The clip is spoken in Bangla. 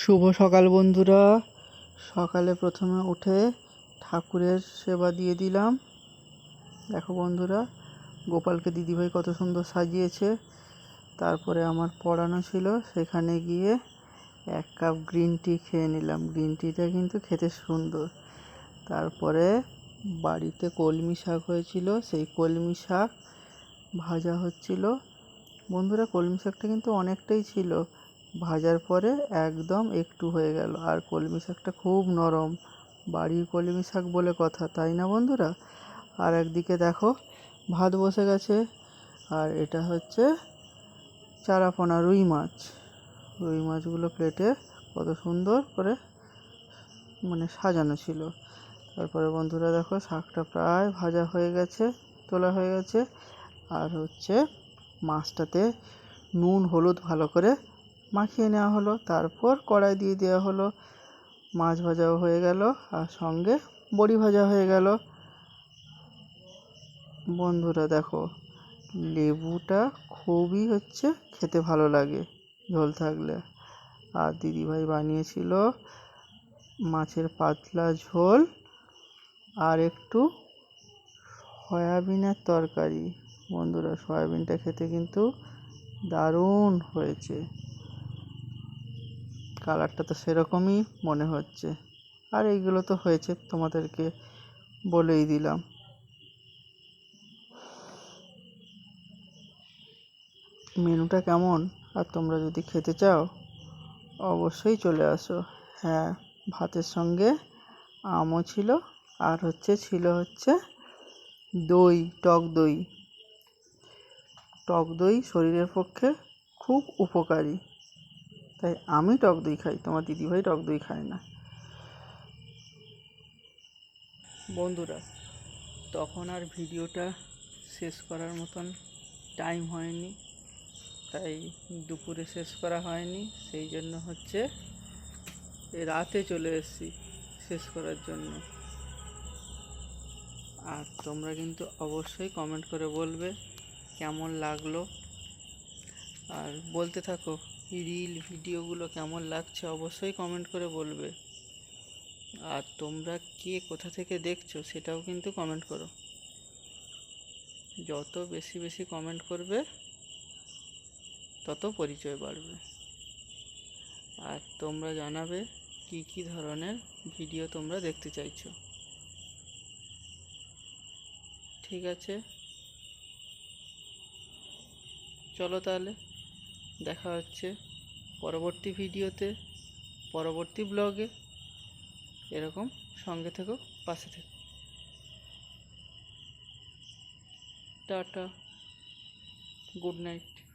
শুভ সকাল বন্ধুরা। সকালে প্রথমে উঠে ঠাকুরের সেবা দিয়ে দিলাম। দেখো বন্ধুরা, গোপালকে দিদিভাই কত সুন্দর সাজিয়েছে। তারপরে আমার পড়ানো ছিল, সেখানে গিয়ে এক কাপ গ্রিন টি খেয়ে নিলাম। গ্রিন টিটা কিন্তু খেতে সুন্দর। তারপরে বাড়িতে কলমি শাক হয়েছিল, সেই কলমি শাক ভাজা হচ্ছিল। বন্ধুরা, কলমি শাকটা কিন্তু অনেকটাই ছিল। ভাজার পরে একদম একটু হয়ে গেল। আর কলমি শাকটা খুব নরম। বাড়ির কলমি শাক বলে কথা, তাই না বন্ধুরা? আর একদিকে দেখো, ভাত বসে গেছে। আর এটা হচ্ছে চারাপোনা রুই মাছ। রুই মাছগুলো প্লেটে কত সুন্দর করে মানে সাজানো ছিল। তারপরে বন্ধুরা দেখো, শাকটা প্রায় ভাজা হয়ে গেছে, তোলা হয়ে গেছে। আর হচ্ছে মাছটাতে নুন, হলুদ ভালো করে মাখিয়ে নেওয়া হলো, তারপর কড়াই দিয়ে দেওয়া হলো। মাছ ভাজাও হয়ে গেল আর সঙ্গে বড়ি ভাজা হয়ে গেল। বন্ধুরা দেখো, লেবুটা খুবই হচ্ছে খেতে ভালো লাগে, ঝোল থাকলে। আর দিদিভাই বানিয়েছিল মাছের পাতলা ঝোল আর একটু সয়াবিনের তরকারি। বন্ধুরা, সয়াবিনটা খেতে কিন্তু দারুণ হয়েছে। কালারটা তো সেরকমই মনে হচ্ছে। আর এইগুলো তো হয়েছে, তোমাদেরকে বলেই দিলাম। মেনুটা কেমন? আর তোমরা যদি খেতে চাও, অবশ্যই চলে আসো। হ্যাঁ ভাতের সঙ্গে আমও ছিল, আর হচ্ছে ছিল হচ্ছে দই, টক দই। টক দই শরীরের পক্ষে খুব উপকারী। তাই আমি টক দই খাই, তোমার দিদিভাই টক দই খায় না। বন্ধুরা, তখন আর ভিডিওটা শেষ করার মতন টাইম হয়নি, তাই দুপুরে শেষ করা হয়নি, সেই জন্য হচ্ছে রাতে চলে এসেছি শেষ করার জন্য। আর তোমরা কিন্তু অবশ্যই কমেন্ট করে বলবে কেমন লাগল। আর বলতে থাকো। রিল ভিডিওগুলো কেমন লাগছে অবশ্যই কমেন্ট করে বলবে। আর তোমরা কে কোথা থেকে দেখছ সেটাও কিন্তু কমেন্ট করো। যত বেশি বেশি কমেন্ট করবে, তত পরিচয় বাড়বে। আর তোমরা জানাবে কি কি ধরনের ভিডিও তোমরা দেখতে চাইছো। ঠিক আছে? চলো তাহলে। দেখা হচ্ছে পরবর্তী ভিডিওতে পরবর্তী ব্লগে। এরকম সঙ্গে থেকো পাশে থেকো। টাটা। Good night.